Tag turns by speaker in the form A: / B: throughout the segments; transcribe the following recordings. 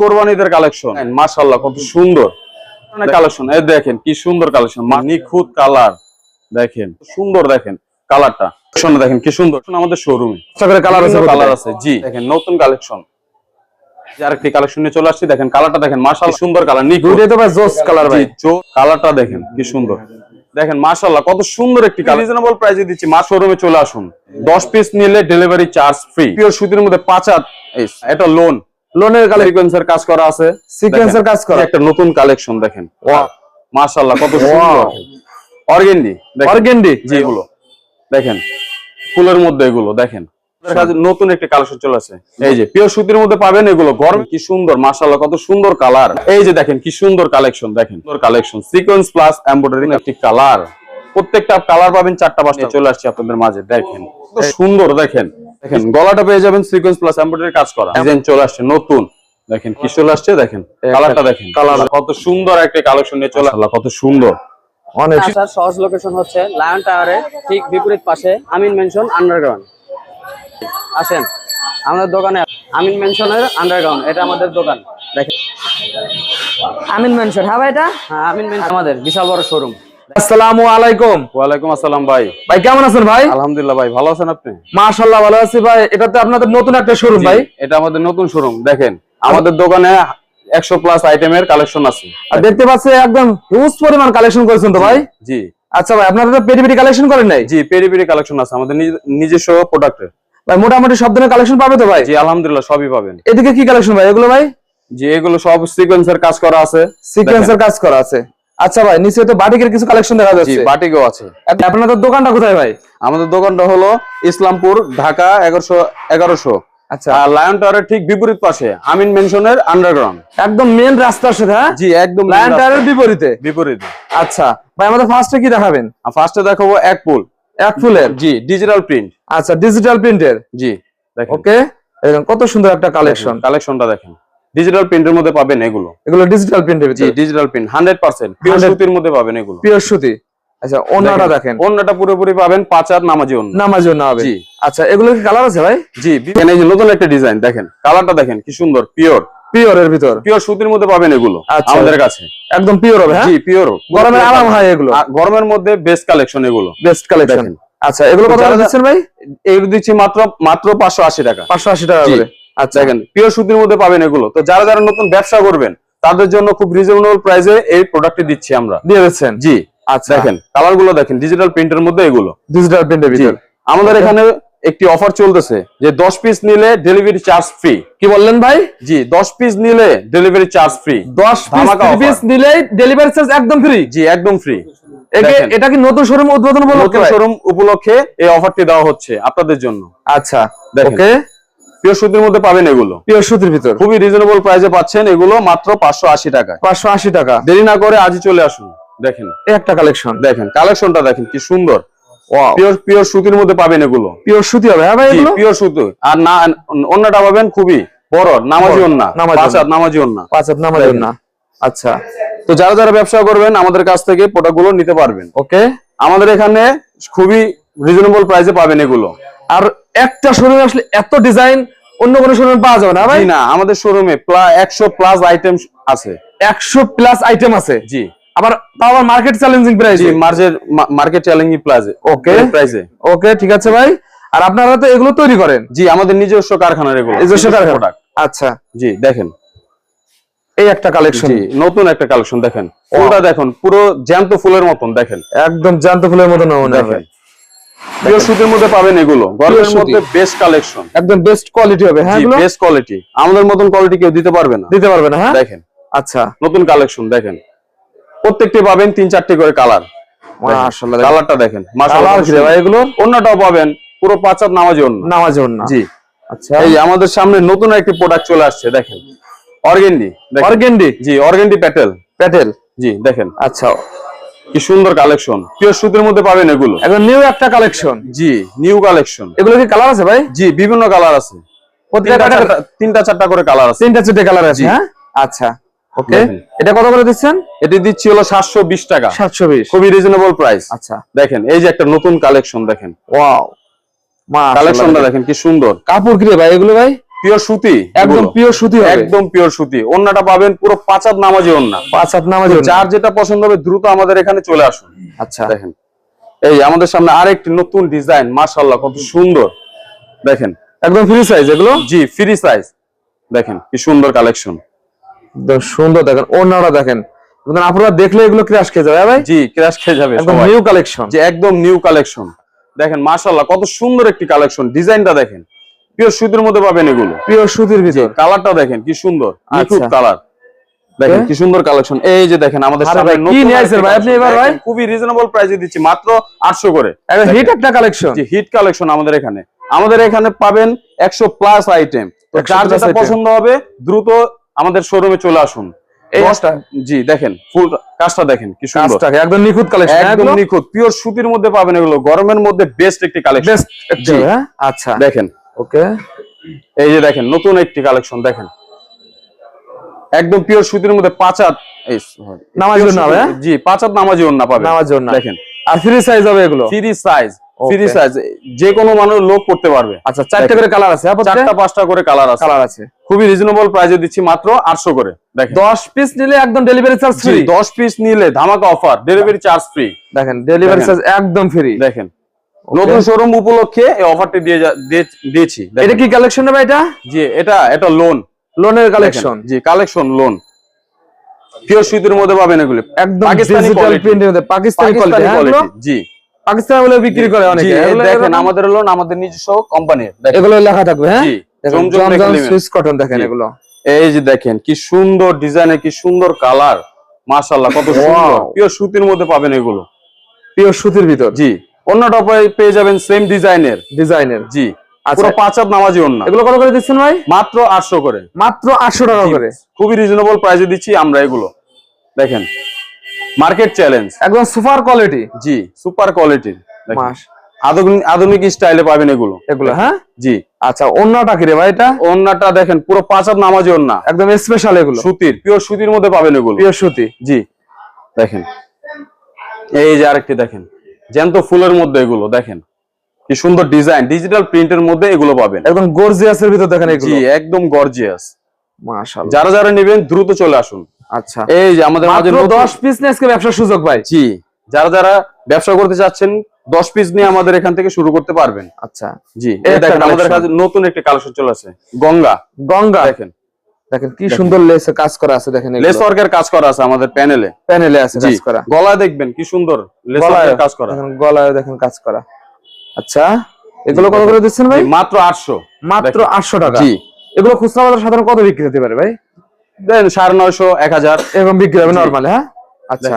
A: কোরবানিদের collection মাশাআল্লাহ কত সুন্দর। কালেকশন এই দেখেন কি সুন্দর কালেকশন নিখুঁত কালার দেখেন সুন্দর দেখেন কালারটা শোনো দেখেন কি সুন্দর। আমাদের শোরুমে
B: কালার আছে
A: কালার আছে জি। দেখেন নতুন কালেকশন আরেকটি কালেকশন নিয়ে চলে আসছি দেখেন কালারটা দেখেন মাশাআল্লাহ। সুন্দর কালার নিখুঁত।
B: তো ভাই জোস কালার ভাই।
A: কালারটা দেখেন কি সুন্দর। দেখেন কত সুন্দর একটি কালার রিজনেবল প্রাইসে দিচ্ছি। মা শোরুমে চলে আসুন। 10 পিস নিলে ডেলিভারি চার্জ ফ্রি পিওর সুতির মধ্যে পাঁচ হাত এটা লোন
B: লোনের কালার
A: সিকোয়েন্সের কাজ করা আছে।
B: সিকোয়েন্সের কাজ করা।
A: একটা নতুন কালেকশন দেখেন। মাশাআল্লাহ কত সুন্দর। Organdie
B: organdy.
A: জি দেখেন ফুলের মধ্যে এগুলো দেখেন। নতুন একটা কালেকশন চলে এই যে পিওর সুতির মধ্যে পাবেন এগুলো। গরম কি সুন্দর মাশাআল্লাহ কত সুন্দর কালার এই যে দেখেন কি সুন্দর কালেকশন দেখেন। সুন্দর কালেকশন সিকোয়েন্স প্লাস এমব্রয়ডারি একটি কালার প্রত্যেকটা কালার পাবেন চারটা পাঁচটা। চলে আসছে আপনাদের মাঝে দেখেন। সুন্দর দেখেন। দেখেন গলাটা পেয়ে যাবেন সিকোয়েন্স প্লাস এমব্রয়ডারি কাজ করা। ডিজাইন চলে আসছে নতুন। দেখেন কি চলে আসছে? দেখেন কালারটা দেখেন। কালার কত সুন্দর একটা কালেকশন নিয়ে চলে আসলো কত সুন্দর।
B: অনেক
C: সহজ লোকেশন হচ্ছে লায়ন টাওয়ারের ঠিক বিপরীত পাশে আমিন মেনশন আন্ডারগ্রাউন্ড আসেন আমাদের দোকানে আমিন মেনশনের আন্ডারগ্রাউন্ড এটা আমাদের দোকান। দেখেন।
D: আমিন মেনশন হ্যাঁ ভাই এটা?
C: হ্যাঁ আমিন মেনশন আমাদের বিশাল বড় শোরুম
B: আসসালামু আলাইকুম।
A: ওয়ালাইকুম আসসালাম ভাই।
B: ভাই কেমন আছেন ভাই?
A: আলহামদুলিল্লাহ ভাই ভালো আছেন আপনি?
B: মাশাআল্লাহ ভালো আছি ভাই। এটা তো আপনাদের নতুন একটা শোরুম ভাই।
A: এটা আমাদের নতুন শোরুম দেখেন। আমাদের দোকানে একশো প্লাস আইটেমের কালেকশন আছে।
B: আর দেখতে পাচ্ছি একদম হিউজ পরিমাণ কালেকশন করেছেন তো ভাই?
A: জি।
B: আচ্ছা ভাই আপনারা তো পেটি পেটি কালেকশন করেন নাই?
A: জি পেরি পেরি কালেকশন আছে আমাদের নিজ- নিজস্ব প্রোডাক্টের
B: ভাই মোটামুটি সব ধরনের কালেকশন পাবে তো ভাই?
A: জি আলহামদুলিল্লাহ সবই পাবেন।
B: এদিকে কি কালেকশন ভাই এগুলো ভাই?
A: জি এগুলো সব সিকোয়েন্সের কাজ করা আছে।
B: সিকোয়েন্সের কাজ করা আছে। আচ্ছা ভাই নিচে তো বাটিকের কিছু কালেকশন দেখা
A: জি
B: যাচ্ছে।
A: বাটিকও আছে।
B: আচ্ছা, আপনাদের দোকানটা কোথায় ভাই?
A: আমাদের দোকানটা হলো ইসলামপুর ঢাকা এগারোশো এগারোশো।
B: আচ্ছা।
A: লায়ন টাওয়ারের ঠিক বিপরীত পাশে আমিন মেনশনের আন্ডারগ্রাউন্ড
B: একদম মেন রাস্তার সাথে হ্যাঁ?
A: জি একদম
B: লায়ন বিপরীতে?
A: বিপরীতে।
B: আচ্ছা ভাই আমাদের ফার্স্টে কি দেখাবেন?
A: ফার্স্টে দেখাবো এক পুল
B: এক ফুলের?
A: জি ডিজিটাল প্রিন্ট
B: আচ্ছা ডিজিটাল প্রিন্টের
A: জি
B: ওকে কত সুন্দর একটা কালেকশন
A: কালেকশনটা দেখেন। ডিজিটাল প্রিন্টের মধ্যে পাবেন এগুলো।
B: এগুলো ডিজিটাল প্রিন্টের
A: জি
B: ভিতরে।
A: Digital print hundred percent pure সুতির মধ্যে পাবেন এগুলো।
B: পিওর সুতি। আচ্ছা অন্যটা দেখেন
A: অন্যটা পুরোপুরি পাবেন পাঁচ হাত নামাজি অন্য
B: নামাজ জন্য হবে।
A: জি।
B: আচ্ছা এগুলো কি কালার আছে ভাই?
A: জি এখানে এই যে নতুন একটা ডিজাইন দেখেন কালারটা দেখেন কি সুন্দর পিওর
B: পিওরের ভিতর।
A: পিওর সুতির মধ্যে পাবেন এগুলো
B: আচ্ছা।
A: আমাদের কাছে।
B: একদম পিওর হবে হ্যাঁ?
A: জি পিওর
B: গরমের আরাম হয় এগুলো।
A: গরমের মধ্যে বেস্ট কালেকশন এগুলো।
B: Best collection. আচ্ছা এগুলো কত দিচ্ছেন ভাই?
A: এগুলো দিচ্ছি মাত্র মাত্র পাঁচশো আশি টাকা।
B: পাঁচশো আশি টাকা
A: জি।
B: করে। আচ্ছা।
A: দেখেন পিওর সুতির মধ্যে পাবেন এগুলো। তো যারা যারা নতুন ব্যবসা করবেন তাদের জন্য খুব রিজনেবল প্রাইসে এই প্রোডাক্টটি দিচ্ছি আমরা।
B: দিয়ে দিচ্ছেন?
A: জি।
B: আচ্ছা।
A: দেখেন কালারগুলো দেখেন ডিজিটাল প্রিন্টের মধ্যে এগুলো।
B: ডিজিটাল প্রিন্টের ভিতর।
A: আমাদের এখানে একটি অফার চলতেছে যে দশ পিস নিলে ডেলিভারি চার্জ ফ্রি
B: কি বললেন ভাই?
A: জি দশ পিস নিলে ডেলিভারি চার্জ ফ্রি
B: দশ
A: ধামাকা
B: পিস
A: offer।
B: নিলেই ডেলিভারি চার্জ একদম ফ্রি
A: জি একদম ফ্রি।
B: এটা কি নতুন শোরুম উদ্বোধন উপলক্ষে
A: নতুন শোরুম উপলক্ষে এই অফারটি দেওয়া হচ্ছে আপনাদের জন্য।
B: আচ্ছা।
A: দেখেন।
B: ওকে।
A: পিওর সুতির মধ্যে পাবেন এগুলো।
B: পিওর সুতির ভিতর।
A: খুবই রিজনেবল প্রাইসে পাচ্ছেন এগুলো মাত্র পাঁচশো আশি টাকায়।
B: পাঁচশো আশি টাকা।
A: দেরি না করে আজই চলে আসুন দেখেন।
B: একটা কালেকশন
A: দেখেন কালেকশনটা দেখেন কি সুন্দর। পিওর পিওর সুতির মধ্যে পাবেন এগুলো।
B: পিওর সুতি হবে হ্যাঁ ভাই এগুলো?
A: পিওর সুতো। আর না অন্যটা পাবেন খুবই বড় নামাজি
B: বড়,
A: অন্যা পাঁচ হাত
B: ওড়না।
A: নামাজি অন্যা
B: পাঁচ হাত নামাজ
A: দেখেন।
B: না আচ্ছা।
A: তো যারা যারা ব্যবসা করবেন আমাদের কাছ থেকে প্রোডাক্টগুলো নিতে পারবেন।
B: ওকে
A: আমাদের এখানে খুবই রিজনেবল প্রাইসে পাবেন এগুলো।
B: আর একটা শোরুমে আসলে এত ডিজাইন অন্য কোনো শোরুমে পাওয়া যাবে না ভাই?
A: না আমাদের শোরুমে একশো প্লাস আইটেম আছে।
B: একশো প্লাস আইটেম আছে?
A: জি।
B: আবার আবার মার্কেট চ্যালেঞ্জিং প্রাইস
A: জি মার্কেট মার্কেট চ্যালেঞ্জিং
B: Okay.
A: প্রাইসে
B: ওকে ঠিক আছে ভাই। আর আপনারা তো এগুলো তৈরি করেন?
A: জি আমাদের নিজস্ব কারখানার এগুলো।
B: নিজস্ব কারখানা?
A: প্রোডাক্ট
B: আচ্ছা।
A: জি দেখেন।
B: এই একটা কালেকশন
A: জি নতুন একটা কালেকশন দেখেন। ফুলটা দেখুন পুরো জ্যান্ত ফুলের মতন দেখেন।
B: একদম জান্ত ফুলের মতো নমুনা
A: দেখেন।
B: ভাই
A: সুতির মধ্যে পাবেন এগুলো। গরমের মধ্যে বেস্ট কালেকশন
B: একদম বেস্ট কোয়ালিটি হবে হ্যাঁ এগুলো?
A: বেস্ট কোয়ালিটি আমাদের মতন কোয়ালিটি কেউ দিতে পারবে না।
B: দিতে পারবে না হ্যাঁ?
A: দেখেন।
B: আচ্ছা।
A: নতুন কালেকশন দেখেন। প্রত্যেকটি পাবেন তিন চারটি করে কালার
B: মাশাআল্লাহ
A: কালারটা দেখেন
B: এগুলো?
A: অন্যটাও পাবেন পুরো নামাজি অন্য।
B: নামাজ
A: জি।
B: আচ্ছা।
A: এই আমাদের সামনে নতুন একটি প্রোডাক্ট চলে আসছে দেখেন। Organdy
B: organdy?
A: জি অর্গেন্ডি প্যাটেল।
B: প্যাটেল?
A: জি দেখেন।
B: আচ্ছা।
A: কি সুন্দর কালেকশন পিওর সুতির মধ্যে পাবেন এগুলো।
B: এখন নিউ একটা কালেকশন
A: জি নিউ কালেকশন
B: এগুলো কি কালার আছে ভাই?
A: জি বিভিন্ন কালার আছে। তিনটা চারটা- করে কালার আছে।
B: তিনটা চারটে কালার আছে হ্যাঁ? আচ্ছা ওকে এটা কত করে দিচ্ছেন?
A: এটি দিচ্ছি হলো সাতশো বিশ টাকা। খুবই রিজনেবল প্রাইস
B: আচ্ছা।
A: দেখেন এই যে একটা নতুন কালেকশন দেখেন।
B: ওয়াও মা
A: কালেকশনটা দেখেন কি সুন্দর।
B: কাপড় কি ভাই এগুলো ভাই?
A: পিওর সুতি
B: একদম। পিওর সুতি
A: একদম পিওর সুতি। ওন্নাটা পাবেন পুরো পাঁচাত নামাজি ওন্না
B: পাঁচ হাত নামাজ
A: যার যেটা পছন্দ হবে দ্রুত আমাদের এখানে চলে আসুন।
B: আচ্ছা।
A: দেখেন। এই আমাদের সামনে আরেকটি নতুন ডিজাইন মাশাআল্লাহ কত সুন্দর। দেখেন।
B: একদম ফ্রি সাইজ এগুলো?
A: জি ফ্রি সাইজ দেখেন কি সুন্দর কালেকশন
B: সুন্দর দেখেন ওনারা দেখেন। আপনারা দেখলে এগুলো ক্রাশ খেয়ে যাবে হ্যাঁ ভাই?
A: জি ক্র্যাশ খেয়ে যাবে
B: একদম নিউ কালেকশন
A: একদম নিউ কালেকশন দেখেন মাশাআল্লাহ কত সুন্দর একটি কালেকশন ডিজাইনটা দেখেন। পিওর সুতির মধ্যে পাবেন এগুলো।
B: পিওর সুতির ভিতর।
A: কালারটা দেখেন কি সুন্দর। নিখুঁত
B: আচ্ছা।
A: কালার। দেখেন? কি? সুন্দর কালেকশন। এই যে দেখেন আমাদের সামনে
B: কি নিয়ে
A: আরেকটি
B: ভাই আপনি এবার ভাই?
A: খুবই রিজনেবল প্রাইসে দিচ্ছি মাত্র 800 করে।
B: হিট একটা কালেকশন
A: হিট কালেকশন আমাদের এখানে। আমাদের এখানে পাবেন 100 প্লাস আইটেম তো
B: 100
A: যার যেটা পছন্দ হবে দ্রুত আমাদের শোরুমে চলে আসুন।
B: এই
A: জি দেখেন ফুল কাজটা দেখেন কি সুন্দর।
B: একদম নিখুঁত কালেকশন
A: একদম নিখুঁত। পিওর সুতির মধ্যে পাবেন এগুলো। গরমের মধ্যে বেস্ট একটি কালেকশন
B: বেস্ট হ্যাঁ? আচ্ছা।
A: দেখেন
B: ওকে
A: এই যে দেখেন নতুন একটি কালেকশন দেখেন। একদম পিওর সুতির মধ্যে পাঁচাত
B: নামাজি ওড়না হবে, হ্যাঁ?
A: জি পাঁচাত নামাজি
B: ওড়না।
A: দেখেন।
B: আর ফ্রি সাইজ হবে এগুলো?
A: ফ্রি সাইজ ফ্রি সাইজ যে কোনো মানুষ লোক করতে পারবে।
B: আচ্ছা চারটে করে কালার আছে হ্যাঁ
A: চারটা পাঁচটা করে কালার আছে।
B: কালার আছে।
A: খুবই রিজনেবল প্রাইসে দিচ্ছি মাত্র আটশো করে দেখেন।
B: 10 পিস নিলে একদম ডেলিভারি চার্জ ফ্রি
A: দশ পিস নিলে ধামাকা অফার ডেলিভারি চার্জ ফ্রি
B: দেখেন ডেলিভারি চার্জ একদম ফ্রি
A: দেখেন। নতুন শোরুম উপলক্ষে এই অফারটি দিয়ে দিয়েছি।
B: এটা কি কালেকশন হবে এটা?
A: জি এটা এটা লোন
B: লোনের কালেকশন
A: জি কালেকশন লোন পিওর সুতির মধ্যে পাবেন এগুলো।
B: একদম
A: পাকিস্তানি
B: প্রিন্টের মধ্যে। পাকিস্তানি কোয়ালিটি
A: কোয়ালিটি জি।
B: পাকিস্তান বলে বিক্রি করে অনেকে।
A: দেখেন আমাদের লোন আমাদের নিজস্ব কোম্পানির
B: এগুলো লেখা থাকবে হ্যাঁ? সুইস কটন দেখেন এগুলো।
A: এই যে দেখেন কি সুন্দর ডিজাইনের কি সুন্দর কালার মাশাআল্লাহ কত সুন্দর। পিওর সুতির মধ্যে পাবেন এগুলো।
B: পিওর সুতির ভিতর।
A: জি। অন্য টপে পেয়ে যাবেন সেম ডিজাইনের
B: ডিজাইনের
A: জি।
B: আচ্ছা।
A: পুরো পাঁচ হাত নামাজি অন্য
B: এগুলো কত করে দিচ্ছেন ভাই?
A: মাত্র আটশো করে।
B: মাত্র আটশো টাকা করে।
A: খুবই রিজনেবল প্রাইসে দিচ্ছি আমরা এগুলো। দেখেন। মার্কেট চ্যালেঞ্জ
B: একদম সুপার কোয়ালিটি
A: জি সুপার কোয়ালিটির আধুনিক আধুনিক স্টাইলে পাবেন এগুলো।
B: এগুলো হ্যাঁ?
A: জি।
B: আচ্ছা অন্যটা কি রে ভাই এটা?
A: ওন্নাটা দেখেন পুরো পাঁচ হাত নামাজি ওন্না
B: একদম স্পেশাল এগুলো।
A: সুতির পিওর সুতির মধ্যে পাবেন এগুলো।
B: পিওর সুতি।
A: জি। দেখেন। এই যে আরেকটি দেখেন। জ্যান্ত ফুলের মধ্যে এগুলো দেখেন। কি সুন্দর ডিজাইন ডিজিটাল প্রিন্টের মধ্যে এগুলো পাবেন।
B: একদম গর্জিয়াস এর ভিতর দেখেন
A: জি একদম গর্জিয়াস
B: মাশাআল্লাহ।
A: যারা যারা নেবেন দ্রুত চলে আসুন।
B: আচ্ছা।
A: এই যে আমাদের মাঝে
B: 10 পিস নিয়ে আজকে ব্যবসার সুযোগ ভাই।
A: জি যারা যারা ব্যবসা করতে চাচ্ছেন দশ পিস নিয়ে আমাদের এখান থেকে শুরু করতে পারবেন।
B: আচ্ছা।
A: জি
B: এই
A: দেখেন আমাদের কাছে নতুন একটি কালেকশন চলে আসে। গঙ্গা।
B: গঙ্গা।
A: দেখেন।
B: দেখেন কি সুন্দর লেসে কাজ করা আছে দেখেন
A: লেস ওয়ার্কের কাজ করা আছে আমাদের প্যানেলে
B: প্যানেলে আছে কাজ করা।
A: গলায় দেখবেন কি সুন্দর লেস ওয়ার্কের কাজ করা।
B: দেখেন গলায় দেখেন কাজ করা। আচ্ছা এগুলো কত করে দিচ্ছেন ভাই?
A: মাত্র আটশো।
B: মাত্র
A: দেখেন।
B: আটশো টাকা।
A: জি।
B: এগুলো খুচরা বাজার সাধারণ কত বিক্রি হতে পারে ভাই?
A: দেন সাড়ে নয়শো এক হাজার।
B: এরকম বিক্রি হবে। নর্মালি হ্যাঁ? আচ্ছা।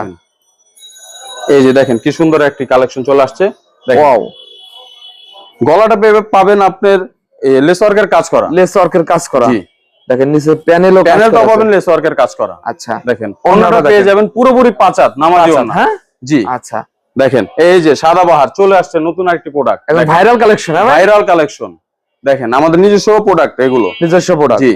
A: এই যে দেখেন কি সুন্দর একটি কালেকশন চলে আসছে। দেখেন।
B: ওয়াও
A: গলাটা পাবেন আপনার লেস ওয়ার্কের কাজ করা।
B: লেস ওয়ার্কের কাজ করা।
A: জি।
B: দেখেন নিচে প্যানেলও
A: প্যানেলটা পাবেন
B: আছে।
A: লেস ওয়ার্কের কাজ করা।
B: আচ্ছা।
A: দেখেন
B: অন্যটা
A: পেয়ে যাবেন পুরোপুরি পাঁচাত নামাজি।
B: হ্যাঁ?
A: জি।
B: আচ্ছা।
A: দেখেন এই যে সাদা বাহার চলে আসছে নতুন একটি product
B: viral collection
A: viral collection দেখেন আমাদের নিজস্ব প্রোডাক্ট এগুলো।
B: নিজস্ব প্রোডাক্ট
A: জি।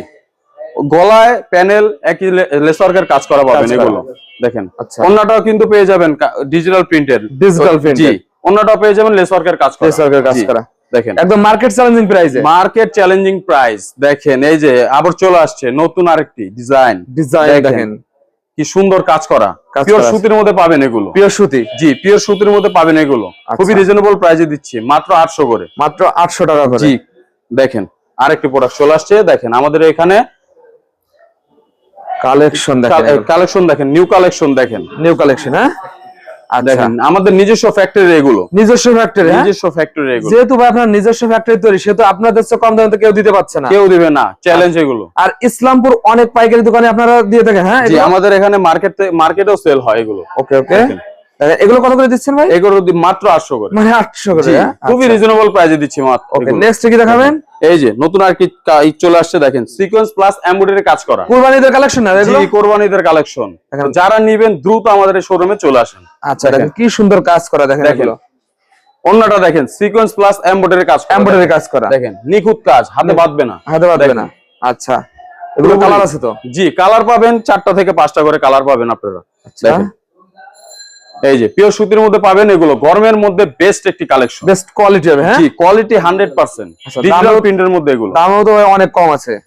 A: গলায় প্যানেল একই লেসওয়ার্কের কাজ করা পাবেন এগুলো। দেখেন
B: আচ্ছা।
A: অন্যটাও কিন্তু পেয়ে যাবেন ডিজিটাল প্রিন্টের
B: ডিজিটাল
A: জি
B: প্রিন্ট
A: অন্যটাও পেয়ে যাবেন লেসওয়ার্কের কাজ করা।
B: লেস ওয়ার্কের কাজ
A: জি,
B: করা।
A: দেখেন।
B: একদম মার্কেট চ্যালেঞ্জিং প্রাইসে
A: মার্কেট চ্যালেঞ্জিং প্রাইস দেখেন এই যে আবার চলে আসছে নতুন আরেকটি ডিজাইন
B: ডিজাইন
A: দেখেন। কি সুন্দর কাজ করা। পিওর সুতির মধ্যে পাবেন এগুলো।
B: পিওর সুতি।
A: জি পিওর সুতির মধ্যে পাবেন এগুলো। খুবই
B: আচ্ছা।
A: রিজনেবল প্রাইসে দিচ্ছি মাত্র আটশো করে।
B: মাত্র আটশো টাকা করে।
A: জি দেখেন আরেকটি প্রোডাক্ট চলে আসছে দেখেন আমাদের এখানে
B: কালেকশন দেখেন
A: কালেকশন দেখেন নিউ কালেকশন দেখেন।
B: নিউ কালেকশন হ্যাঁ?
A: দেখেন আমাদের নিজস্ব ফ্যাক্টরি এগুলো।
B: নিজস্ব ফ্যাক্টরি হ্যাঁ?
A: নিজস্ব ফ্যাক্টরি এগুলো।
B: যেহেতু ভাই আপনার নিজস্ব ফ্যাক্টরি তৈরি সেহেতু আপনাদের চেয়ে কম দামে তো কেউ দিতে পারছে না।
A: কেউ দিবে না চ্যালেঞ্জ এগুলো।
B: আর ইসলামপুর অনেক পাইকারি দোকানে আপনারা দিয়ে থাকেন হ্যাঁ?
A: জি আমাদের এখানে মার্কেটে মার্কেটেও সেল হয় এগুলো।
B: ওকে ওকে। এগুলো কত করে দিচ্ছেন ভাই?
A: এগুলো মাত্র আটশো করে।
B: মানে করে হ্যাঁ?
A: খুবই
B: আচ্ছা।
A: রিজনেবল প্রাইসে দিচ্ছি মাত্র
B: ওকে নেক্সট কি দেখাবেন?
A: এই যে নতুন আর কি চলে আসছে দেখেন সিকোয়েন্স প্লাস এমব্রয়ডারি কাজ করা।
B: কুরবানিদের কালেকশন না এগুলো?
A: কোরবানিদের কালেকশন। যারা নিবেন দ্রুত আমাদের শোরুমে চলে আসেন।
B: আচ্ছা দেখেন কি সুন্দর কাজ করা দেখেন এগুলো।
A: অন্যটা দেখেন সিকোয়েন্স প্লাস এমব্রয়ডারি কাজ করা।
B: এমব্রয়ডারি কাজ করা।
A: দেখেন নিখুঁত কাজ হাতে বাঁধবে না।
B: হাতে বাঁধবে না। আচ্ছা এগুলো কালার আছে তো?
A: জি কালার পাবেন চারটা থেকে পাঁচটা করে কালার পাবেন আপনারা।
B: আচ্ছা।
A: দেখেন। এই যে পিওর সুতির মধ্যে পাবেন এগুলো। গরমের মধ্যে বেস্ট একটি কালেকশন
B: বেস্ট কোয়ালিটি হবে হ্যাঁ?
A: কোয়ালিটি হান্ড্রেড পার্সেন্ট
B: আচ্ছা,
A: ডিজিটাল
B: দামও-
A: প্রিন্টের মধ্যে এগুলো।
B: দামও তো অনেক কম আছে।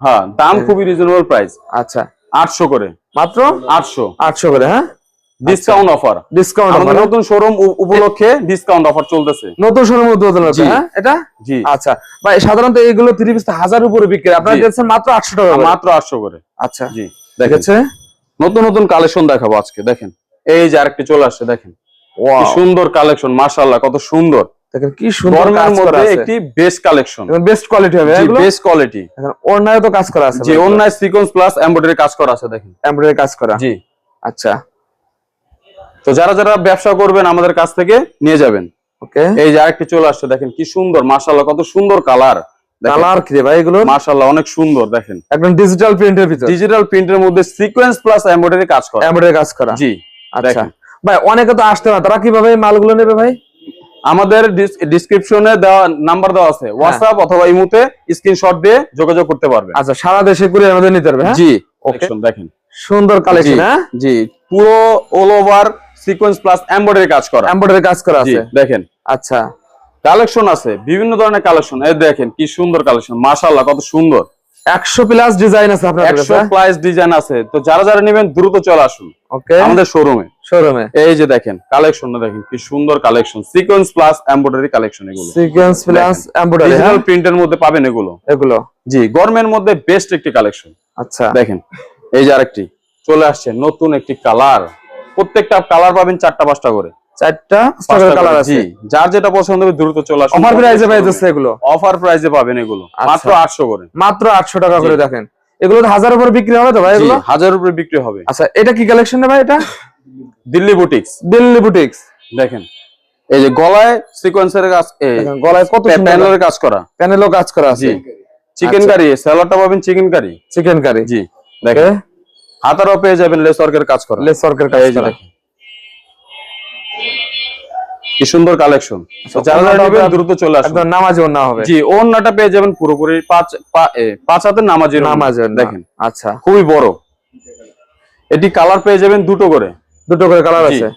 A: হ্যাঁ দাম খুবই রিজনেবল প্রাইস
B: আচ্ছা।
A: আটশো করে।
B: মাত্র?
A: আটশো।
B: আটশো করে হ্যাঁ?
A: ডিসকাউন্ট অফার
B: ডিসকাউন্ট
A: আমাদের নতুন শোরুম উপলক্ষে ডিসকাউন্ট অফার চলতেছে।
B: নতুন শোরুম উদ্বোধন হচ্ছে হ্যাঁ? এটা?
A: জি।
B: আচ্ছা। ভাই সাধারণত এইগুলো থ্রি পিস হাজার উপরে বিক্রি। আপনারা
A: জি।
B: দিচ্ছেন মাত্র আটশো টাকা
A: মাত্র আটশো করে।
B: আচ্ছা।
A: জি
B: আছে
A: নতুন নতুন কালেকশন দেখাবো আজকে দেখেন। এই যে আরেকটি চলে আসছে দেখেন। সুন্দর কালেকশন মাশাআল্লাহ কত সুন্দর।
B: দেখেন কি সুন্দর
A: গরমের
B: কাজ করা আছে।
A: একটি বেস্ট কালেকশন
B: বেস্ট কোয়ালিটি হবে এগুলো
A: বেস্ট কোয়ালিটি
B: দেখেন ওড়নায় তো কাজ করা আছে
A: সিকোয়েন্স প্লাস এমব্রয়ডারি কাজ করা আছে দেখেন।
B: এমব্রয়ডারি কাজ করা।
A: জি।
B: আচ্ছা।
A: তো যারা যারা ব্যবসা করবেন আমাদের কাছ থেকে নিয়ে যাবেন।
B: ওকে।
A: এই যে আরেকটি চলে আসছে দেখেন কি সুন্দর মাশাআল্লাহ কত সুন্দর কালার
B: কালার কি ভাই এগুলো?
A: মাশাআল্লাহ অনেক সুন্দর দেখেন।
B: একদম ডিজিটাল প্রিন্টের ভিতর।
A: ডিজিটাল প্রিন্টের মধ্যে সিকোয়েন্স প্লাস এমব্রয়ডারি কাজ করা।
B: এমব্রয়ডারি কাজ করা।
A: জি।
B: আচ্ছা। ভাই অনেকে তো আসতে না তারা কীভাবে মালগুলো নেবে ভাই?
A: আমাদের ডিসক্রিপশনে দেওয়া নাম্বার দেওয়া আছে। হোয়াটসঅ্যাপ অথবা ইমুতে স্ক্রিনশট দিয়ে যোগাযোগ করতে পারবেন।
B: আচ্ছা সারা দেশে ঘুরে আমাদের নিতে পারবে হ্যাঁ?
A: জি ওকে দেখেন
B: সুন্দর কালেকশন হ্যাঁ?
A: জি পুরো all over sequence plus embroidery কাজ করা।
B: এমব্রয়ডারি কাজ করা আছে।
A: দেখেন।
B: আচ্ছা।
A: কালেকশন আছে বিভিন্ন ধরনের কালেকশন এই দেখেন কি সুন্দর কালেকশন মাশাআল্লাহ কত সুন্দর।
B: একশো প্লাস ডিজাইন আছে আপনার
A: একশো
B: কাছে
A: প্লাস ডিজাইন আছে। তো যারা যারা নেবেন দ্রুত চলে আসুন।
B: ওকে
A: আমাদের শোরুমে
B: শোরুমে
A: এই যে দেখেন কালেকশনটা দেখেন কি সুন্দর collection sequence plus embroidery collection এগুলো।
B: সিকোয়েন্স প্লাস এমব্রয়ডারি
A: ডিজিটাল প্রিন্টের মধ্যে পাবেন এগুলো।
B: এগুলো।
A: জি গরমের মধ্যে বেস্ট একটি কালেকশন
B: আচ্ছা।
A: দেখেন এই যে আরেকটি চলে আসছে নতুন একটি কালার প্রত্যেকটা কালার পাবেন চারটা পাঁচটা করে।
B: চারটা
A: পাঁচটা
B: কালার আছে।
A: যার যেটা পছন্দ হবে দ্রুত চলে আসুন।
B: অফার প্রাইসে পাইতেছে এগুলো।
A: অফার প্রাইসে পাবেন এগুলো।
B: আচ্ছা।
A: মাত্র আটশো করে।
B: মাত্র আটশো টাকা করে দেখেন। এগুলো হাজার উপরে বিক্রি হবে তো ভাই এগুলো?
A: হাজার উপরে বিক্রি হবে।
B: আচ্ছা এটা কি কালেকশন ভাই এটা?
A: দিল্লি বুটিক্স
B: দিল্লি বুটিক্স
A: দেখেন এই যে গলায় সিকোয়েন্সের কাজ
B: গলায় কত সুন্দর।
A: প্যানেলের কাজ করা।
B: প্যানেলও কাজ করা আছে।
A: চিকেন। কারি স্যালাডটা পাবেন চিকেন কারি
B: চিকেন কারি
A: জি দেখেন। হাতারও পেয়ে যাবেন লেস ওয়ার্কের কাজ করা।
B: লেস ওয়ার্কের কাজ করা।
A: দেখেন। কি সুন্দর কালেকশন যারা যারা
B: ওড়নাটা
A: দ্রুত চলে আসুন।
B: একদম নামাজি ওড়না হবে।
A: জি ওড়নাটা পেয়ে যাবেন পুরোপুরি পাঁচ পাঁচ হাতের।
B: নামাজি ওড়না।
A: দেখেন
B: আচ্ছা।
A: খুবই বড়। এটি কালার পেয়ে যাবেন দুটো করে।
B: দুটো করে কালার আছে?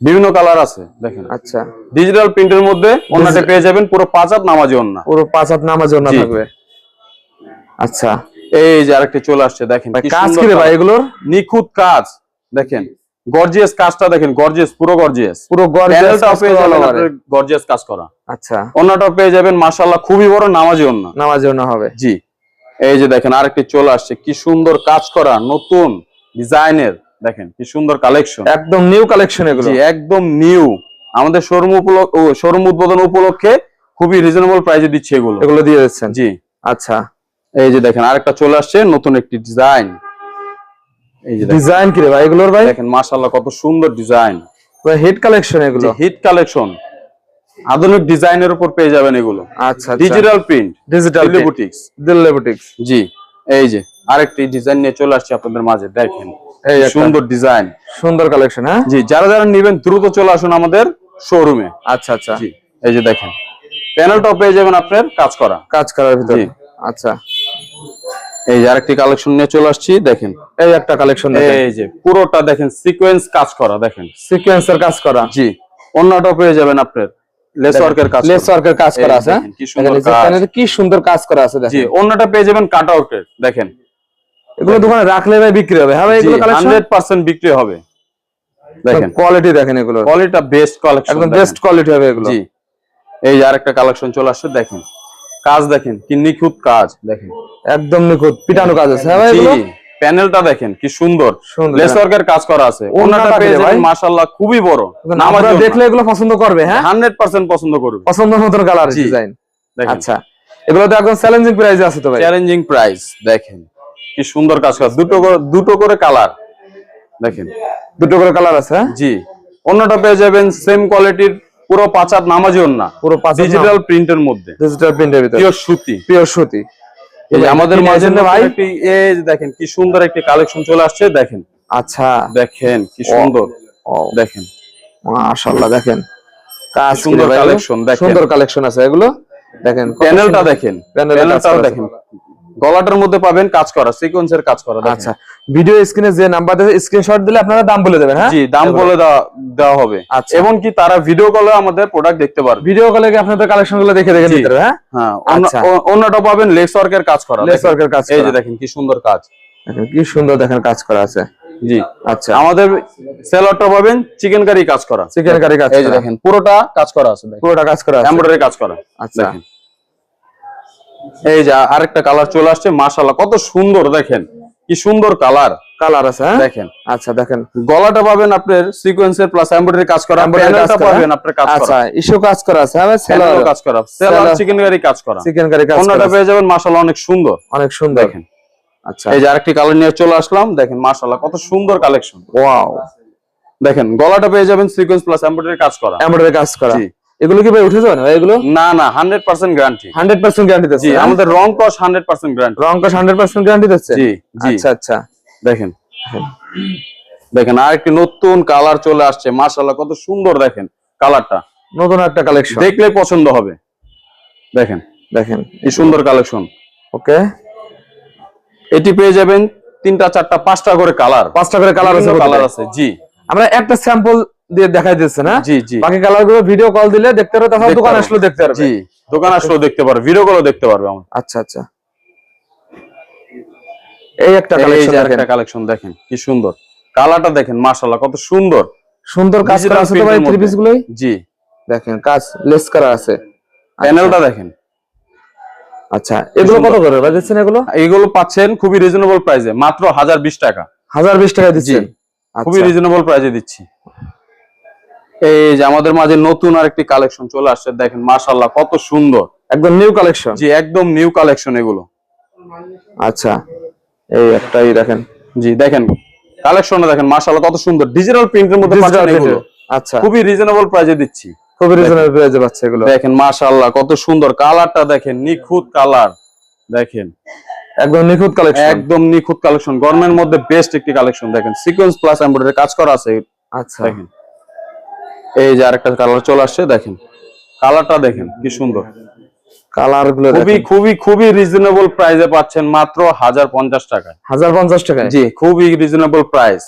A: বিভিন্ন কালার আছে দেখেন।
B: আচ্ছা।
A: ডিজিটাল প্রিন্টের মধ্যে ওড়নাটা পেয়ে যাবেন পুরো পাঁচ হাত নামাজি ওড়না।
B: পুরো পাঁচ হাত নামাজি ওড়না
A: জি।
B: থাকবে। আচ্ছা।
A: এই যে আরেকটি চলে আসছে দেখেন
B: কাজ কি ভাই এগুলোর?
A: নিখুঁত কাজ দেখেন। গর্জিয়াস কাজটা দেখেন গর্জিয়াস পুরো গর্জিয়াস
B: পুরো গর্জিয়াস কাজ করা
A: যাবেন
B: হবে।
A: গর্জিয়াস কাজ করা।
B: আচ্ছা।
A: ওড়নাটাও পেয়ে যাবেন মাশাআল্লাহ খুবই বড় নামাজি ওড়না
B: নামাজি ওড়না হবে।
A: জি। এই যে দেখেন আরেকটি চলে আসছে কি সুন্দর কাজ করা নতুন ডিজাইনের। দেখেন কি সুন্দর কালেকশন
B: একদম নিউ কালেকশন এগুলো।
A: জি একদম নিউ আমাদের শোরুম উপলক্ষে শোরুম উদ্বোধন উপলক্ষে খুবই রিজনেবল প্রাইসে দিচ্ছে এগুলো।
B: এগুলো দিয়ে দিচ্ছেন।
A: জি।
B: আচ্ছা।
A: এই যে দেখেন আরেকটা চলে আসছে নতুন একটি ডিজাইন
B: ডিজাইন কি রে ভাই এগুলোর ভাই?
A: দেখেন মাশাআল্লাহ কত সুন্দর ডিজাইন
B: হিট কালেকশন এগুলো।
A: হিট কালেকশন আধুনিক ডিজাইনের উপর পেয়ে যাবেন এগুলো।
B: আচ্ছা
A: digital print
B: digital
A: Delhi boutiques
B: Delhi boutiques
A: জি এই যে আরেকটি ডিজাইন নিয়ে চলে আসছে আপনাদের মাঝে দেখেন।
B: এই
A: সুন্দর ডিজাইন
B: সুন্দর কালেকশন হ্যাঁ?
A: জি যারা যারা নেবেন দ্রুত চলে আসুন আমাদের শোরুমে
B: আচ্ছা আচ্ছা।
A: জি এই যে দেখেন। প্যানেলটাও পেয়ে যাবেন আপনার কাজ করা।
B: কাজ করার ভিতরে। আচ্ছা।
A: এই যে আরেকটি কালেকশন নিয়ে চলে আসছি দেখেন।
B: এই একটা কালেকশন
A: এই যে পুরোটা দেখেন সিকোয়েন্স কাজ করা দেখেন।
B: সিকোয়েন্সের কাজ করা।
A: জি অন্যটাও পেয়ে যাবেন আপনার লেস কাজ
B: লেস
A: করা।
B: কাজ করা আছে হ্যাঁ?
A: কি সুন্দর কাজ।
B: কি সুন্দর কাজ করা আছে
A: জি অন্যটা পেয়ে যাবেন কাট আউটের দেখেন।
B: এগুলো দোকানে রাখলে ভাই বিক্রি হবে। হ্যাঁ ভাই এগুলো কালেকশন
A: হান্ড্রেড পার্সেন্ট বিক্রি হবে। দেখেন।
B: কোয়ালিটি দেখেন এগুলো।
A: কোয়ালিটিটা বেস্ট কালেকশন
B: একদম বেস্ট কোয়ালিটি হবে এগুলো।
A: জি এই যে আরেকটা কালেকশন চলে আসছে দেখেন। কাজ দেখেন কি নিখুঁত কাজ দেখেন।
B: একদম নিখুঁত পিটানো কাজ আছে। হ্যাঁ ভাই
A: প্যানেলটা দেখেন কি সুন্দর।
B: সুন্দর।
A: লেস ওয়ার্কের কাজ করা আছে। ওনাটা পেয়ে যাবেন। মাশাআল্লাহ খুবই বড়।
B: আমরা দেখলে এগুলো পছন্দ করবে হ্যাঁ?
A: হান্ড্রেড পার্সেন্ট পছন্দ করবে।
B: পছন্দ মতন কালার ডিজাইন
A: দেখেন।
B: আচ্ছা এগুলো তো একদম চ্যালেঞ্জিং প্রাইসে আছে তো ভাই?
A: চ্যালেঞ্জিং প্রাইস দেখেন। কি সুন্দর কাজ করা দুটো করে দুটো করে কালার দেখেন।
B: দুটো করে কালার আছে হ্যাঁ?
A: জি। অন্যটা পেয়ে যাবেন সেম কোয়ালিটির পুরো পাঁচাত নামাজি না।
B: পুরো পাঁচ
A: ডিজিটাল প্রিন্টের মধ্যে।
B: ডিজিটাল প্রিন্টের ভিতরে।
A: পিওর সুতি।
B: পিওর সুতি।
A: এই যে আমাদের মাঝে
B: ভাই?
A: এই দেখেন কি সুন্দর একটি কালেকশন চলে আসছে দেখেন।
B: আচ্ছা।
A: দেখেন কি সুন্দর।
B: ও।
A: দেখেন।
B: মাশাআল্লাহ দেখেন। কাজ
A: সুন্দর কালেকশন দেখেন।
B: সুন্দর কালেকশন আছে এগুলো। দেখেন
A: প্যানেলটা দেখেন। প্যানেলটাও দেখেন। গলাটার মধ্যে পাবেন কাজ করা সিকোয়েন্সের কাজ করা
B: আচ্ছা ভিডিও স্ক্রিনে যে নাম্বার দিয়ে স্ক্রিনশট দিলে আপনারা দাম বলে দেবেন হ্যাঁ?
A: জি দাম বলে দেওয়া দেওয়া হবে।
B: আচ্ছা।
A: এবং কি তারা ভিডিও কলে আমাদের প্রোডাক্ট দেখতে পারবে।
B: ভিডিও কলে কি আপনাদের কালেকশনগুলো দেখে দেখে নিতে হ্যাঁ?
A: হ্যাঁ
B: আচ্ছা।
A: অন্যটা পাবেন লেস ওয়ার্কের কাজ করা
B: লেস। ওয়ার্কের কাজ
A: এই যে দেখেন কি সুন্দর কাজ।
B: দেখেন, কি সুন্দর দেখেন কাজ করা আছে।
A: জি।
B: আচ্ছা।
A: আমাদের সেলরটা পাবেন চিকেন কারি কাজ করা।
B: চিকেন কারি কাজ
A: এই যে দেখেন পুরোটা কাজ করা আছে
B: পুরোটা কাজ করা
A: এমব্রয়ডারি কাজ করা
B: আচ্ছা।
A: দেখেন। এই যে আরেকটা কালার চলে আসছে মাশাআল্লাহ কত সুন্দর দেখেন। কি সুন্দর কালার।
B: কালার আছে হ্যাঁ?
A: দেখেন।
B: আচ্ছা দেখেন।
A: গলাটা পাবেন আপনার সিকোয়েন্সের প্লাস এমব্রয়ডারি কাজ করা প্যানেলটা পাবেন আপনার কাজ করা।
B: আচ্ছা ইস্যু কাজ করা আছে হ্যাঁ
A: প্যানেলও কাজ করা সেলার চিকেন কারি কাজ করা।
B: চিকেন কারি কাজ করা
A: পেয়ে যাবেন মাশাআল্লাহ অনেক সুন্দর।
B: অনেক সুন্দর।
A: দেখেন।
B: আচ্ছা।
A: এই যে আরেকটি কালার নিয়ে চলে আসলাম দেখেন মাশাআল্লাহ কত সুন্দর কালেকশন
B: ওয়াও
A: দেখেন গলাটা পেয়ে যাবেন সিকোয়েন্স প্লাস এমব্রয়ডারি কাজ করা।
B: এমব্রয়ডারি কাজ করা।
A: জি।
B: এগুলো কি ভাই উঠে যাবে না এগুলো?
A: না না hundred percent guarantee
B: hundred percent guarantee
A: জি
B: দিচ্ছে হ্যাঁ?
A: আমাদের রং কস হান্ড্রেড পার্সেন্ট গ্যারান্টি
B: রং কস হান্ড্রেড পার্সেন্ট গ্যারান্টি দিচ্ছে?
A: জি জি।
B: আচ্ছা আচ্ছা।
A: দেখেন। দেখেন আর একটি নতুন কালার চলে আসছে মাশাআল্লাহ কত সুন্দর দেখেন কালারটা
B: নতুন একটা কালেকশন
A: দেখলে পছন্দ হবে। দেখেন।
B: দেখেন।
A: কি সুন্দর কালেকশন
B: ওকে।
A: এটি পেয়ে যাবেন তিনটা চারটা পাঁচটা করে কালার
B: পাঁচটা করে কালার আছে
A: কালার আছে জি।
B: আমরা একটা স্যাম্পল দিয়ে দেখাই দিচ্ছে না?
A: জি জি।
B: বাকি কালারগুলো ভিডিও কল দিলে দেখতে পারবে তাছাড়া দোকান
A: পারবে।
B: আসলে দেখতে পারবে।
A: জি দোকান আসলেও দেখতে পারবে ভিডিও গুলো দেখতে পারবে আমার
B: আচ্ছা আচ্ছা। এই একটা কালেকশন দেখেন
A: একটা কালেকশন দেখেন কি সুন্দর। কালারটা দেখেন মাশাআল্লাহ কত সুন্দর।
B: সুন্দর কাজ করা আছে তো ভাই থ্রি পিস গুলোই
A: জি।
B: দেখেন কাজ লেস করা আছে।
A: প্যানেলটা দেখেন।
B: আচ্ছা এগুলো কত করে ভাই দিচ্ছেন এগুলো?
A: এইগুলো পাচ্ছেন খুবই রিজনেবল প্রাইসে মাত্র হাজার বিশ টাকা।
B: হাজার বিশ টাকা দিচ্ছেন।
A: খুবই
B: আচ্ছা।
A: রিজনেবল প্রাইসে দিচ্ছি। এই যে আমাদের মাঝে নতুন আরেকটি কালেকশন চলে আসছে দেখেন মাশাআল্লাহ কত সুন্দর।
B: একদম নিউ কালেকশন
A: জি একদম নিউ কালেকশন এগুলো।
B: আচ্ছা এই একটাই দেখেন।
A: জি দেখেন কালেকশনটা দেখেন মাশাআল্লাহ কত সুন্দর। ডিজিটাল প্রিন্টের মধ্যে পাচ্ছেন এগুলো।
B: আচ্ছা।
A: খুবই রিজনেবল প্রাইসে দিচ্ছি।
B: খুবই রিজনেবল প্রাইসে পাচ্ছে এগুলো।
A: দেখেন মাশাআল্লাহ কত সুন্দর কালারটা দেখেন নিখুঁত কালার দেখেন।
B: একদম নিখুঁত কালেকশন
A: একদম নিখুঁত কালেকশন গরমের মধ্যে বেস্ট একটি কালেকশন দেখেন। সিকোয়েন্স প্লাস এমব্রয়ডারি কাজ করা আছে।
B: আচ্ছা।
A: দেখেন। এই যে আরেকটা কালার চলে আসছে দেখেন। কালারটা দেখেন কি সুন্দর।
B: কালারগুলো
A: খুবই খুবই খুবই রিজনেবল প্রাইসে পাচ্ছেন মাত্র হাজার পঞ্চাশ টাকায়।
B: হাজার পঞ্চাশ টাকায়?
A: জি খুবই রিজনেবল প্রাইস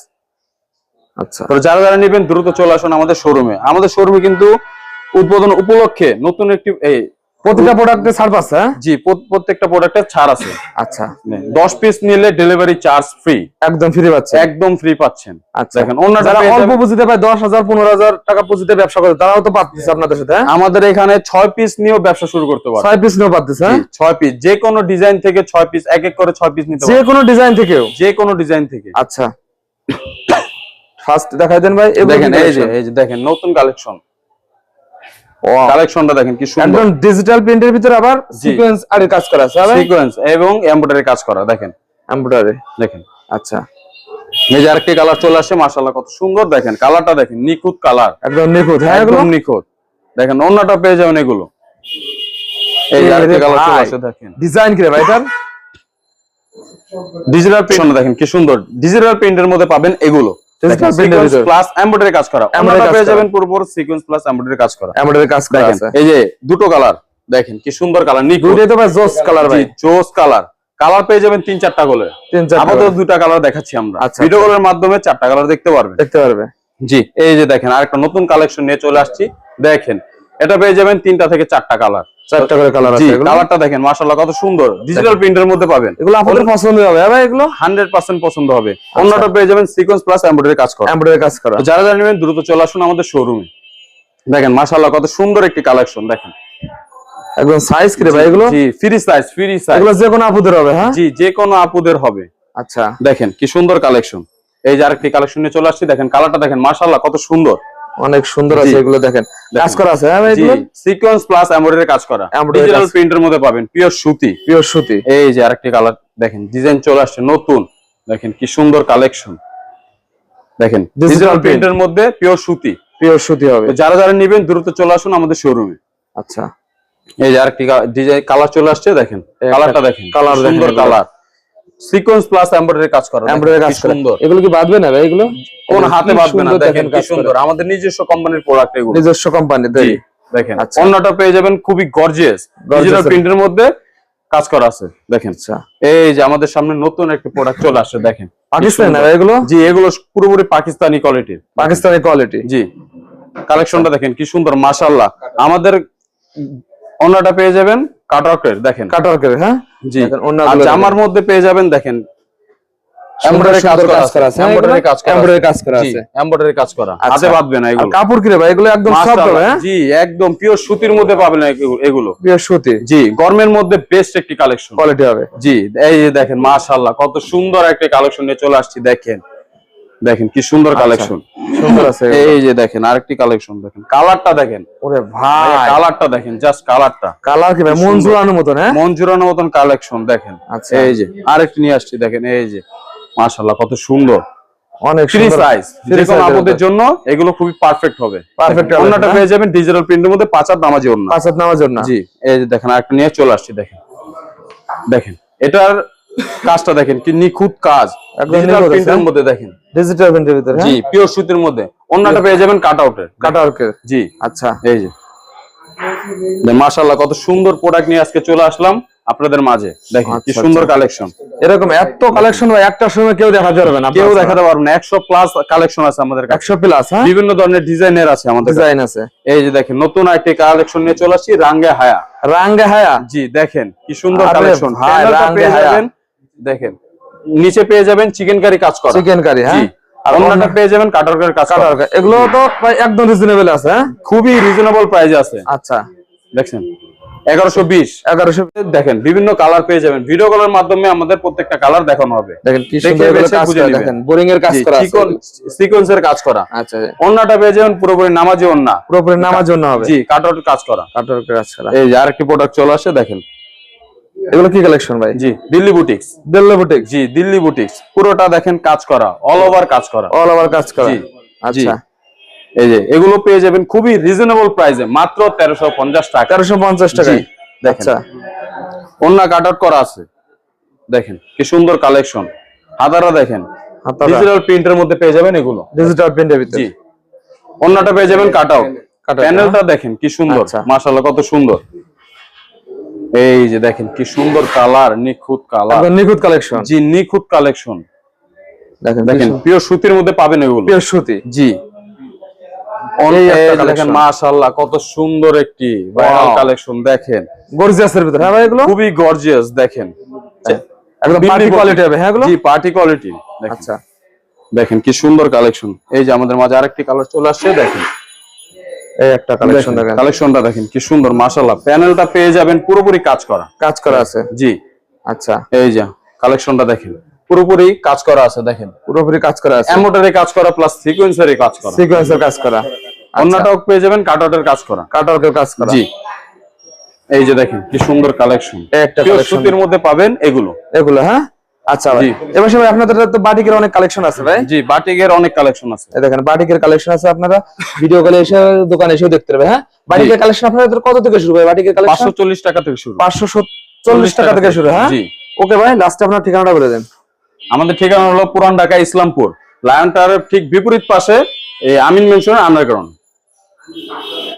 B: আচ্ছা।
A: যারা যারা নেবেন দ্রুত চলে আসুন আমাদের শোরুমে আমাদের শোরুমে কিন্তু উদ্বোধন উপলক্ষে নতুন একটি এই
B: প্রতিটা প্রোডাক্টে ছাড় পাচ্ছে হ্যাঁ?
A: জি প্রত্যেকটা প্রোডাক্টের ছাড় আছে।
B: আচ্ছা।
A: দশ পিস নিলে ডেলিভারি চার্জ ফ্রি
B: একদম ফ্রি পাচ্ছে
A: একদম ফ্রি পাচ্ছেন।
B: আচ্ছা।
A: দেখেন অন্যটা
B: যারা অল্প পুঁজিতে পায় দশ হাজার পনেরো হাজার টাকা পুঁজিতে ব্যবসা করে তারাও তো পাচ্ছে আপনাদের সাথে হ্যাঁ?
A: আমাদের এখানে ছয় পিস নিয়েও ব্যবসা শুরু করতে পারে
B: ছয় পিস নিয়েও পাচ্ছে হ্যাঁ?
A: ছয় পিস যে কোনো ডিজাইন থেকে ছয় পিস এক এক করে ছয় পিস নিতে
B: যে কোনো ডিজাইন থেকেও?
A: যে কোনো ডিজাইন থেকে।
B: আচ্ছা। ফার্স্ট দেখাই দেন ভাই
A: দেখেন এই যে এই যে দেখেন নতুন কালেকশন কালেকশনটা দেখেন কি সুন্দর।
B: একদম ডিজিটাল প্রিন্টের ভিতরে আবার। সিকোয়েন্স আর কাজ করা আছে
A: সিকোয়েন্স এবং এমব্রয়ডারি কাজ করা দেখেন।
B: এমব্রয়ডারি
A: দেখেন।
B: আচ্ছা।
A: এই যে আরেকটি কালার চলে আসছে মাশাআল্লাহ কত সুন্দর দেখেন। কালারটা দেখেন নিখুঁত কালার
B: একদম নিখুঁত হ্যাঁ
A: একদম নিখুঁত। দেখেন অন্যটা পেয়ে যাবেন এগুলো। এই যে আরেকটি কালার চলে। আসছে দেখেন।
B: ডিজাইন কি রে ভাই এটার?
A: ডিজিটাল প্রিন্ট দেখেন কি সুন্দর। ডিজিটাল প্রিন্টের মধ্যে পাবেন এগুলো।
B: Digital print এর ভিতরে।
A: প্লাস এমব্রয়ডারি কাজ করা।
B: Embroidery
A: পেয়ে যাবেন পুরোপুরি সিকোয়েন্স প্লাস এমব্রয়ডারি কাজ করা।
B: এমব্রয়ডারি কাজ করা আছে।
A: এই যে দুটো কালার দেখেন কি সুন্দর কালার নিখুঁত।
B: তো ভাই জোস কালার ভাই।
A: জোস কালার কালার পেয়ে যাবেন তিন চারটা করে
B: তিন চার
A: আপাতত দুটা কালার দেখাচ্ছি আমরা।
B: আচ্ছা,
A: ভিডিও কলের মাধ্যমে চারটা কালার দেখতে পারবেন।
B: দেখতে পারবে।
A: জি এই যে দেখেন আরেকটা নতুন কালেকশন নিয়ে চলে আসছি। দেখেন এটা পেয়ে যাবেন তিনটা থেকে চারটা কালার
B: চারটা করে কালার আছে
A: কালারটা দেখেন মাশাআল্লাহ কত সুন্দর। ডিজিটাল প্রিন্টের মধ্যে পাবেন।
B: এগুলো আপনাদের পছন্দ হবে। ভাই এগুলো?
A: হান্ড্রেড পার্সেন্ট পছন্দ হবে।
B: আচ্ছা।
A: অন্যটা পেয়ে যাবেন সিকোয়েন্স প্লাস এমব্রয়ডারি কাজ করা।
B: এমব্রয়ডারি কাজ করা।
A: যারা যারা নেবেন দ্রুত চলে আসুন আমাদের শোরুমে দেখেন মাশাআল্লাহ কত সুন্দর একটি কালেকশন দেখেন।
B: একদম সাইজ কি ভাই এগুলো?
A: জি ফ্রি সাইজ ফ্রি সাইজ
B: এগুলো যে কোনো আপুদের হবে হ্যাঁ?
A: জি যে কোনো আপুদের হবে।
B: আচ্ছা।
A: দেখেন কি সুন্দর কালেকশন এই যে আরেকটি কালেকশন নিয়ে চলে আসছি দেখেন কালারটা দেখেন মাশাআল্লাহ কত সুন্দর।
B: অনেক সুন্দর আছে এগুলো দেখেন। কাজ করা আছে হ্যাঁ এগুলো?
A: সিকোয়েন্স প্লাস এমব্রয়ডারি কাজ করা। ডিজিটাল প্রিন্টের মধ্যে পাবেন পিওর সুতি।
B: পিওর সুতি।
A: এই যে আরেকটি কালার দেখেন ডিজাইন চলে আসছে নতুন। দেখেন কি সুন্দর কালেকশন দেখেন ডিজিটাল প্রিন্টের মধ্যে পিওর সুতি।
B: পিওর সুতি হবে।
A: যারা যারা নেবেন দ্রুত চলে আসুন আমাদের শোরুমে
B: আচ্ছা।
A: এই যে আরেকটি ডিজাইন কালার চলে আসছে দেখেন। কালারটা দেখেন কালার
B: দেখেন
A: সুন্দর কালার সিকোয়েন্স প্লাস এমব্রয়ডারি কাজ করা
B: এমব্রয়ডারি কাজ
A: সুন্দর।
B: এগুলো কি বাঁধবে না ভাই এগুলো?
A: কোন হাতে বাঁধবে না দেখেন কি সুন্দর। আমাদের নিজস্ব কোম্পানির প্রোডাক্ট এগুলো।
B: নিজস্ব কোম্পানি
A: জি, দেখেন।
B: আচ্ছা।
A: অন্যটা পেয়ে যাবেন খুবই গর্জিয়াস ডিজিটাল
B: এর-
A: প্রিন্টের মধ্যে কাজ করা আছে দেখেন।
B: আচ্ছা।
A: এই যে আমাদের সামনে নতুন একটা প্রোডাক্ট চলে আসছে দেখেন।
B: পাকিস্তানি না এগুলো?
A: জি এগুলো পুরোপুরি পাকিস্তানি কোয়ালিটির
B: পাকিস্তানি কোয়ালিটি
A: জি। কালেকশনটা দেখেন কি সুন্দর মাশাআল্লাহ। আমাদের অন্যটা পেয়ে যাবেন কাটওয়ার্কের দেখেন।
B: হ্যাঁ?
A: জি। আর জামার মধ্যে পেয়ে যাবেন দেখেন। কাজ করা আছে কাজ করা
B: এমব্রয়ডারি কাজ করা আছে।
A: কাজ করা।
B: আচ্ছা।
A: হাতে বাঁধবে না এগুলো।
B: কাপড় কি রে ভাই? এগুলো একদম সফট হবে হ্যাঁ?
A: জি একদম পিওর সুতির মধ্যে পাবেন এগুলো-
B: পিওর সুতি।
A: জি গরমের মধ্যে বেস্ট একটি কালেকশন
B: কোয়ালিটি হবে।
A: জি এই দেখেন মাশাআল্লাহ কত সুন্দর একটা কালেকশন নিয়ে চলে আসছি দেখেন। দেখেন কি সুন্দর কালেকশন
B: সুন্দর আছে
A: এই যে দেখেন আরেকটি কালেকশন দেখেন। কালারটা দেখেন।
B: ওরে ভাই।
A: কালারটা দেখেন জাস্ট কালারটা
B: কালার কি ভাই? মন
A: সুন্দর।
B: জুড়ানোর মতন হ্যাঁ?
A: মন জুড়ানোর মতন কালেকশন দেখেন।
B: আচ্ছা।
A: এই যে আরেকটি নিয়ে আসছি দেখেন এই যে। মাশাআল্লাহ কত সুন্দর।
B: অনেক
A: ফ্রি
B: সুন্দর।
A: সাইজ
B: Free
A: যে কোনো
B: size এর
A: আপুদের
B: মধ্যে।
A: জন্য এগুলো খুবই পারফেক্ট হবে।
B: পারফেক্ট
A: অন্যটা? পেয়ে যাবেন ডিজিটাল প্রিন্টের মধ্যে পাঁচার নামাজি অন্য
B: পাঁচাত নামার জন্য
A: জি এই যে দেখেন আরেকটা নিয়ে চলে আসছি দেখেন। দেখেন এটার কাজটা দেখেন কি নিখুঁত কাজ। ডিজিটাল প্রিন্টের মধ্যে দেখেন।
B: ডিজিটাল প্রিন্টের ভিতরে
A: জি
B: হ্যাঁ
A: পিওর সুতির মধ্যে। অন্যটা পেয়ে যাবেন জি।
B: আচ্ছা।
A: এই যে। মাশাআল্লাহ কত সুন্দর প্রোডাক্ট নিয়ে আজকে চলে আসলাম আপনাদের মাঝে। দেখেন কি
B: আচ্ছা,
A: সুন্দর
B: আচ্ছা।
A: কালেকশন
B: এরকম এত কালেকশন একটা সময় কেউ দেখাতে পারবে না
A: কেউ দেখাতে পারবে না একশো প্লাস কালেকশন আছে আমাদের কাছে।
B: একশো প্লাস হ্যাঁ?
A: বিভিন্ন ধরনের ডিজাইনের আছে আমাদের
B: ডিজাইন আছে।
A: এই যে দেখেন নতুন একটি কালেকশন নিয়ে চলে আসছি রাঙ্গে হায়া।
B: রাঙ্গে হায়া।
A: জি দেখেন কি সুন্দর কালেকশন
B: ভাই, রাঙ্গে হায়া।
A: দেখেন নিচে পেয়ে যাবেন চিকেন কারি কাজ করা।
B: চিকেন কারি হ্যাঁ?
A: আর অন্যটা পেয়ে যাবেন কাটার কারি কাজ করা।
B: এগুলো তো ভাই একদম রিজনেবল আছে হ্যাঁ?
A: খুবই রিজনেবল প্রাইস আছে।
B: আচ্ছা।
A: এগারোশো বিশ।
B: এগারোশো
A: দেখেন বিভিন্ন কালার পেয়ে যাবেন। ভিডিও কলের মাধ্যমে আমাদের প্রত্যেকটা কালার দেখানো হবে।
B: কাজ করা বোরিং এর কাজ করা
A: কাজ
B: আচ্ছা।
A: অন্যটা পেয়ে যাবেন পুরোপুরি নামাজি অন্যা
B: পুরোপুরি নামার জন্য হবে।
A: জি কাটার কাজ করা।
B: কাটার কাজ করা।
A: এই যে আরেকটি প্রোডাক্ট চলে আসে দেখেন।
B: এগুলো কি কালেকশন ভাই?
A: জি দিল্লি বুটিক্স
B: দিল্লি
A: জি দিল্লি বুটিক্স পুরোটা দেখেন কাজ করা অল ওভার কাজ করা।
B: অল ওভার কাজ করা।
A: জি,
B: আচ্ছা।
A: এই যে এগুলো পেয়ে যাবেন খুবই রিজনেবল প্রাইসে মাত্র তেরোশো পঞ্চাশ টাকা।
B: তেরোশো পঞ্চাশ টাকা
A: জি, দেখেন।
B: আচ্ছা।
A: কাট আউট করা আছে। দেখেন কি সুন্দর কালেকশন হাতারা দেখেন। ডিজিটাল প্রিন্টের মধ্যে পেয়ে যাবেন এগুলো।
B: ডিজিটাল প্রিন্টের ভিতরে।
A: জি। অন্যটা পেয়ে যাবেন কাট আউট প্যানেলটা দেখেন কি সুন্দর।
B: আচ্ছা।
A: মাশাআল্লাহ কত সুন্দর। এই যে দেখেন কি সুন্দর কালার নিখুঁত কালার।
B: নিখুঁত কালেকশন
A: জি নিখুঁত কালেকশন
B: দেখেন
A: দেখেন পিওর সুতির মধ্যে পাবেন এগুলো।
B: পিওর সুতি।
A: জি। দেখেন মাশাআল্লাহ কত সুন্দর একটি ভাইরাল কালেকশন দেখেন।
B: গর্জিয়াসের ভিতরে। হ্যাঁ ভাই এগুলো?
A: খুবই গর্জিয়াস দেখেন।
B: একদম পার্টি কোয়ালিটি হবে। হ্যাঁ এগুলো?
A: জি পার্টি কোয়ালিটি
B: আচ্ছা।
A: দেখেন কি সুন্দর কালেকশন এই যে আমাদের মাঝে আরেকটি কালার চলে আসছে দেখেন।
B: এই একটা কালেকশন দেখেন
A: কালেকশনটা দেখেন কি সুন্দর মাশাআল্লাহ। প্যানেলটা পেয়ে যাবেন পুরোপুরি কাজ করা।
B: কাজ করা আছে।
A: জি।
B: আচ্ছা।
A: এই যে কালেকশনটা দেখেন পুরোপুরি কাজ করা আছে দেখেন।
B: পুরোপুরি কাজ করা আছে।
A: এমোটারে কাজ করা প্লাস সিকোয়েন্সারে কাজ করা।
B: সিকোয়েন্সের কাজ করা।
A: অন্যটাও পেয়ে যাবেন কাটআউটের কাজ করা।
B: কাটারকের কাজ করা।
A: জি। এই যে দেখেন কি সুন্দর কালেকশন
B: একটা
A: সুতির মধ্যে পাবেন এগুলো।
B: এগুলো হ্যাঁ? আচ্ছা ভাই। এবার আপনাদের তো বাটিকের অনেক কালেকশন আছে ভাই?
A: জি বাটিকের অনেক কালেকশন আছে।
B: দেখেন বাটিকের কালেকশন আছে আপনারা। ভিডিও কলে এসে দোকানে এসেও দেখতে হ্যাঁ? বাটিকের কালেকশন আপনাদের কত থেকে শুরু ভাই বাটিকের কালেকশন
A: টাকা থেকে শুরু।
B: পাঁচশো চল্লিশ টাকা থেকে শুরু হ্যাঁ?
A: জি।
B: ওকে ভাই লাস্টে আপনার ঠিকানাটা বলে দেন।
A: আমাদের ঠিকানা হলো পুরান ঢাকা ইসলামপুর। লায়ন টাওয়ারের ঠিক বিপরীত পাশে এই আমিন মেনশনের আন্ডারগ্রাউন্ড।